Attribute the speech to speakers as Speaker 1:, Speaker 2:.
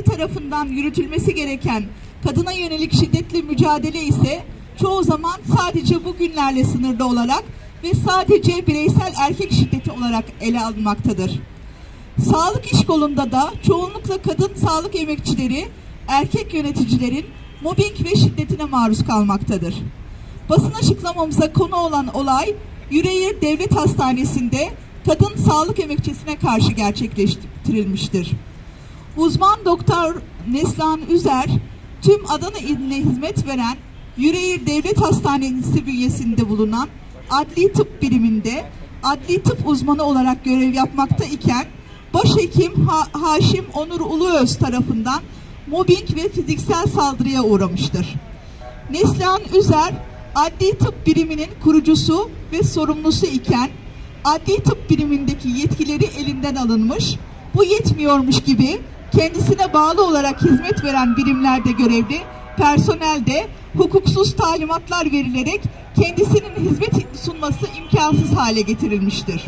Speaker 1: kurumları tarafından yürütülmesi gereken kadına yönelik şiddetle mücadele ise çoğu zaman sadece bu günlerle sınırlı olarak ve sadece bireysel erkek şiddeti olarak ele alınmaktadır. Sağlık iş kolunda da çoğunlukla kadın sağlık emekçileri, erkek yöneticilerin mobbing ve şiddetine maruz kalmaktadır. Basın açıklamamıza konu olan olay Yüreğir Devlet Hastanesi'nde kadın sağlık emekçisine karşı gerçekleştirilmiştir. Uzman doktor Neslihan Üzer, tüm Adana iline hizmet veren Yüreğir Devlet Hastanesi bünyesinde bulunan adli tıp biriminde adli tıp uzmanı olarak görev yapmakta iken başhekim ha Haşim Onur Uluöz tarafından mobbing ve fiziksel saldırıya uğramıştır. Neslihan Üzer, adli tıp biriminin kurucusu ve sorumlusu iken adli tıp birimindeki yetkileri elinden alınmış, bu yetmiyormuş gibi kendisine bağlı olarak hizmet veren birimlerde görevli personelde hukuksuz talimatlar verilerek kendisinin hizmet sunması imkansız hale getirilmiştir.